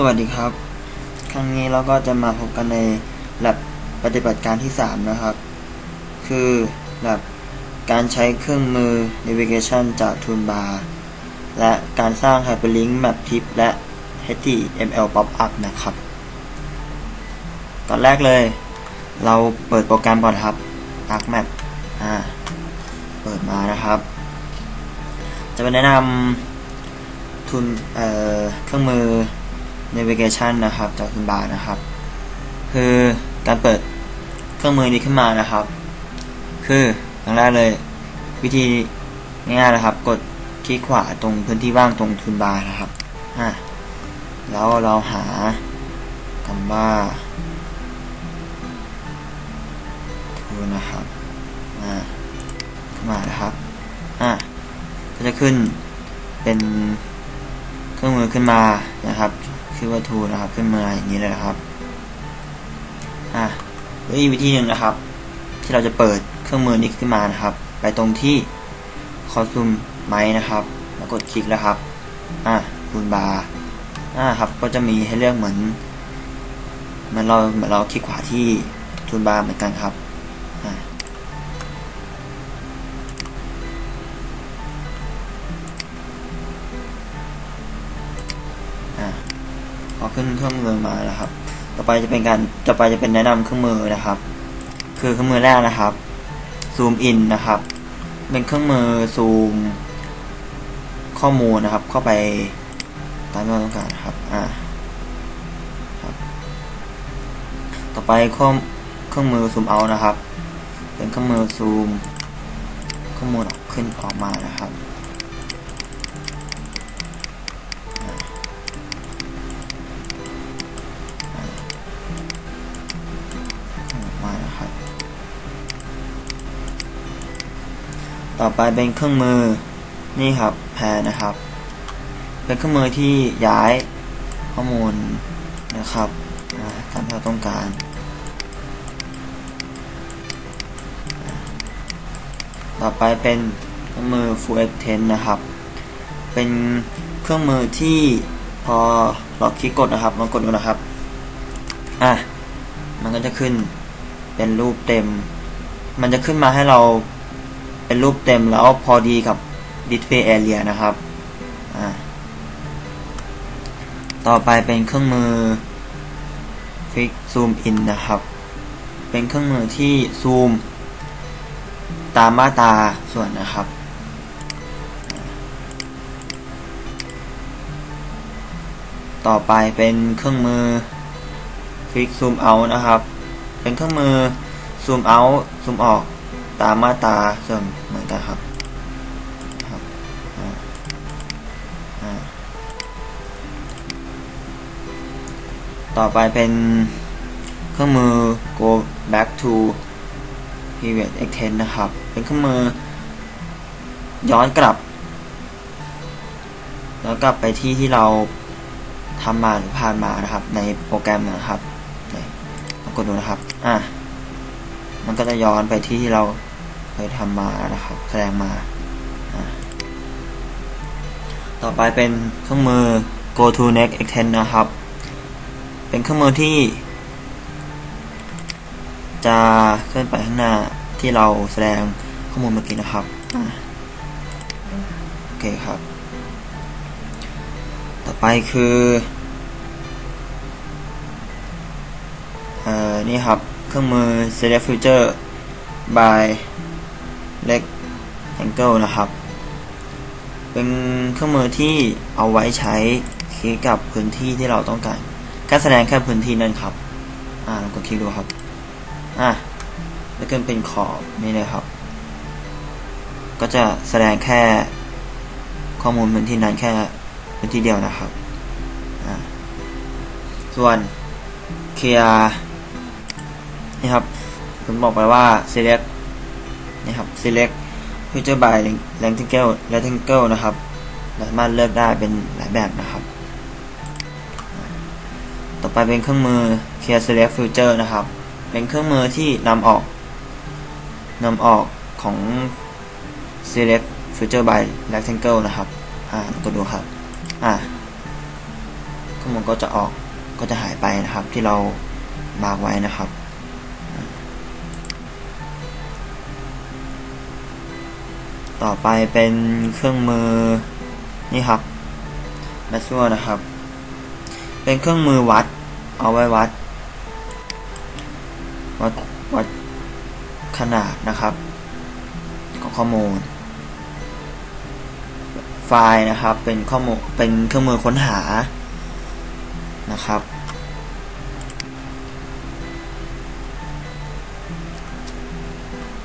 สวัสดีครับ ครั้งนี้เราก็จะมาพบกันใน lab ปฏิบัติการที่ 3 นะครับ คือ lab การใช้เครื่องมือ navigation จาก toolbar และการสร้าง hyperlink map tip และ HTML pop-up นะครับ ตอนแรกเลย เราเปิดโปรแกรมก่อนครับ ArcMap อ่า เปิดมานะครับ จะไปแนะนำทุนเอ่อเครื่องมือ navigation นะครับจากคุณบาร์นะครับ คือการเปิดเครื่องมือนี้ขึ้นมานะครับ คืออย่างแรกเลยวิธีง่ายๆนะครับ กดคลิกขวาตรงพื้นที่ว่างตรงทุนบาร์นะครับอะแล้วเราหาคำว่าทูนะครับอ่าขึ้นมานะครับอะก็จะขึ้นเป็นเครื่องมือขึ้นมานะครับ ชื่อว่าทูนะครับขึ้นมาอย่างนี้เลยนะครับอะวอีกวิธีหนึ่งนะครับ ที่เราจะเปิดเครื่องมือนี้ขึ้นมานะครับ ไปตรงที่คอซูมไม้นะครับ แล้วกดคลิกแล้วครับอะคูณบาร์อ่าครับก็จะมีให้เลือกเหมือนมือนเราเหมือนเราคลิกขวาที่ทูนบาร์เหมือนกันครับอ่า ขึ้นเครื่องมือมาแล้วครับ ต่อไปจะเป็นการต่อไปจะเป็นแนะนำเครื่องมือนะครับ คือเครื่องมือแรกนะครับซูมอินนะครับ เป็นเครื่องมือซูมข้อมูลนะครับ เข้าไปตามที่เราต้องการครับอ่าครับ ต่อไปเครื่อเครื่องมือซูมเอานะครับ เป็นเครื่องมือซูมข้อมูลออกขึ้นออกมานะครับ ต่อไปเป็นเครื่องมือนี่ครับแพรนะครับ เป็นเครื่องมือที่ย้ายข้อมูลนะครับตามที่เราต้องการต่อไปเป็นเครื่องมือ Full Extend นะครับ เป็นเครื่องมือที่พอเราคลิกกดนะครับลองกดดูนะครับ อะ มันก็จะขึ้นเป็นรูปเต็ม มันจะขึ้นมาให้เรา เป็นรูปเต็มแล้วพอดีกับ display area นะครับ ต่อไปเป็นเครื่องมือ fix zoom in นะครับ เป็นเครื่องมือที่ซูมตามมาตราส่วนนะครับต่อไปเป็นเครื่องมือฟิกซูมเอานะครับ เป็นเครื่องมือซูมเอาซูมออก ตามมาตราส่วนเหมือนกันครับครับต่อไปเป็นเครื่องมือ go back to previous extend นะครับ เป็นเครื่องมือ ย้อนกลับ แล้วกลับไปที่ที่เราทำมาหรือผ่านมานะครับ ในโปรแกรมนะครับลองกดดูนะครับ อะ มันก็จะย้อนไปที่ที่เรา เคยทำมานะครับ แสดงมา ต่อไปเป็นเครื่องมือ go to next extend นะครับ เป็นเครื่องมือที่ จะเคลื่อนไปข้างหน้าที่เราแสดงข้อมูลเมื่อกี้นะครับอโอเคครับ ต่อไปคือเอ่อนี่ครับ เครื่องมือ select future by rectangle นะครับ เป็นเครื่องมือที่เอาไว้ใช้คลิกกับพื้นที่ที่เราต้องการแค่แสดงแค่พื้นที่นั่นครับ อ่าลองกดคลิกดูครับ อะแล้วก็เป็นขอบนี่เลยครับ ก็จะแสดงแค่ข้อมูลพื้นที่นั้นแค่พื้นที่เดียวนะครับ อ่า ส่วนเคลียร์นี่ครับผมบอกไปว่า select นี่ครับ select feature by rectangle rectangle นะครับสามารถเลือกได้เป็นหลายแบบนะครับ ต่อไปเป็นเครื่องมือ clear select feature นะครับ เป็นเครื่องมือที่นำออกนำออกของ select feature by rectangle นะครับ อ่ากดดูครับ อ่าก็ข้อมูลก็จะออกก็จะหายไปนะครับที่เรามาร์กไว้นะครับ ต่อไปเป็นเครื่องมือนี่ครับแมสซัวนะครับ เป็นเครื่องมือวัด เอาไว้วัด วัดวัดขนาดนะครับ ของข้อมูล ไฟล์นะครับ เป็นข้อมูลเป็นเครื่องมือค้นหานะครับ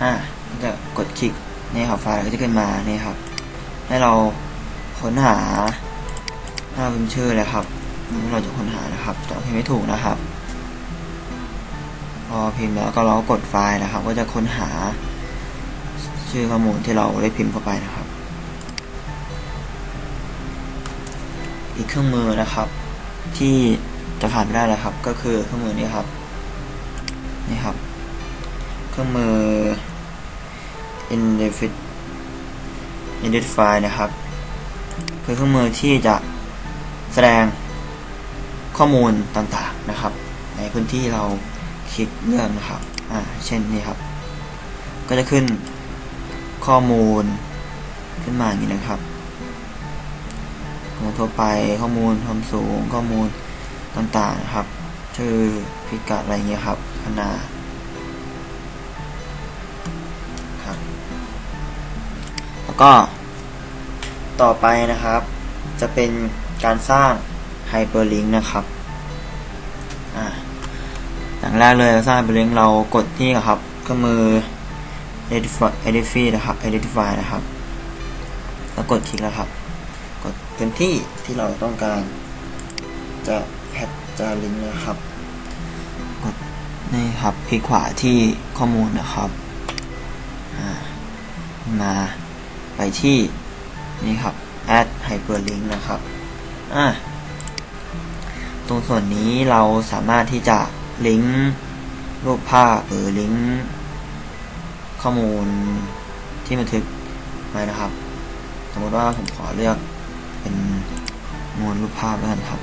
อ่าจะกดคลิก นี่ครับไฟล์ก็จะขึ้นมานี่ครับ ให้เราค้นหาถ้าพิมพ์ชื่อเลยครับเราจะค้นหานะครับแต่พิมพ์ไม่ถูกนะครับ พอพิมพ์แล้วก็เรากดไฟล์นะครับ ก็จะค้นหาชื่อข้อมูลที่เราได้พิมพ์เข้าไปนะครับ อีกเครื่องมือนะครับ ที่จะขาดไม่ได้เลยครับ ก็คือเครื่องมือนี้ครับนี่ครับ เครื่องมือ Indefit Identify นะครับ คือเครื่องมือที่จะแสดงข้อมูลต่างๆนะครับ ในพื้นที่เราคลิกเลือกนะครับ อ่า เช่นนี้ครับ ก็จะขึ้นข้อมูลขึ้นมาอย่างนี้นะครับข้อมูลทั่วไปข้อมูลความสูงข้อมูลต่างๆนะครับ ชื่อพิกัดอะไรเงี้ยครับขนาดครับ ก็ต่อไปนะครับ จะเป็นการสร้างไฮเปอร์ลิงก์นะครับอ่าอย่างแรกเลยเราสร้างไฮเปอร์ลิงก์เรากดที่ครับเครื่องมือ edify edify นะครับ identify นะครับ แล้วกดคลิกแล้วครับ กดพื้นที่ที่เราต้องการจะแพทจะลิงก์นะครับ กดนี่ครับคลิกขวาที่ข้อมูลนะครับมา ไปที่นี่ครับ add hyperlink นะครับอ่าตรงส่วนนี้เราสามารถที่จะลิงก์รูปภาพหรือลิงก์ข้อมูลที่บันทึกไว้นะครับ สมมติว่าผมขอเลือกเป็นมวลรูปภาพแล้วกันครับ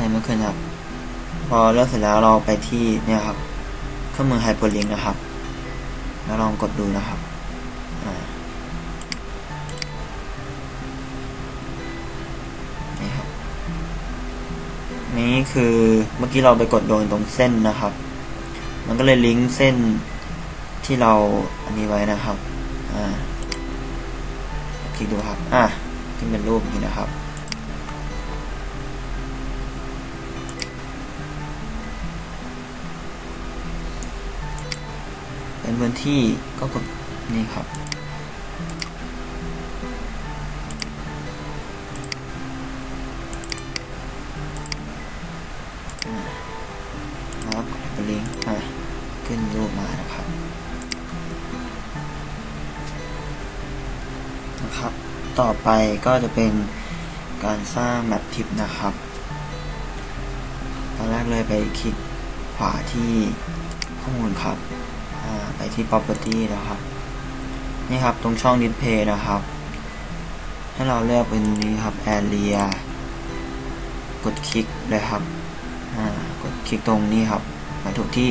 ไม่ไม่ขึ้นครับ พอเลือกเสร็จแล้วเราไปที่เนี่ยครับ เครื่องมือไฮเปอร์ลิงนะครับ แล้วลองกดดูนะครับนี่ครับ นี่คือเมื่อกี้เราไปกดโดนตรงเส้นนะครับ มันก็เลยลิงก์เส้นที่เราอันนี้ไว้นะครับ อ่า คลิกดูครับ อะที่เป็นรูปนี้นะครับ เป็นพื้นที่ก็กดนี่ครับ แล้วกดเป็นลิงก์อะขึ้นรูปมานะครับ นะครับ ต่อไปก็จะเป็นการสร้างแมปทิปนะครับ ตอนแรกเลยไปคลิกขวาที่ข้อมูลครับ ไปที่ property นะครับ นี่ครับตรงช่อง display นะครับ ให้เราเลือกเป็นนี้ครับ area กดคลิกเลยครับอ่ากดคลิกตรงนี้ครับมาถูกที่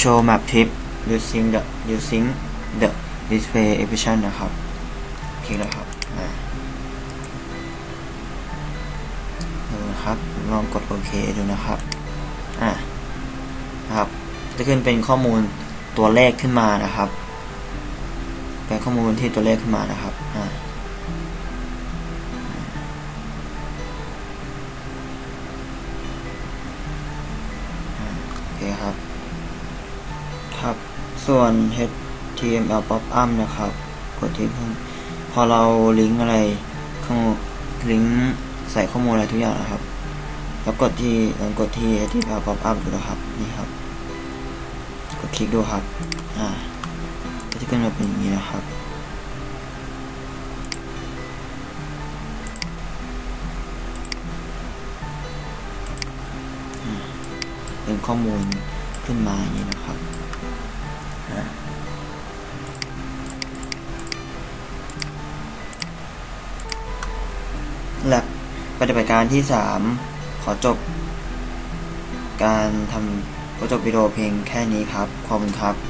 show map trip using the using the display option นะครับ คลิกแล้วครับดูนะครับ ลองกดโอเคดูนะครับ อ่านะครับ จะขึ้นเป็นข้อมูล ตัวเลขขึ้นมานะครับเป็นข้อมูลที่ตัวเลขขึ้นมานะครับอ่าโอเคครับ ครับ ส่วน HTML pop-up นะครับ กดที่พิ่พอเราลิงก์อะไรข้อมูลลิงก์ใส่ข้อมูลอะไรทุกอย่างนะครับ แล้วกดที่ลองกดที่ HTML pop-up ดูนะครับ นี่ครับ กดคลิกดูครับ อ่า ก็จะขึ้นมาเป็นอย่างนี้นะครับ เป็นข้อมูลขึ้นมาอย่างนี้นะครับแลักปฏิบัติการที่ 3 ขอจบการทำ ก็จบวิดีโอเพียงแค่นี้ครับ ขอบคุณครับ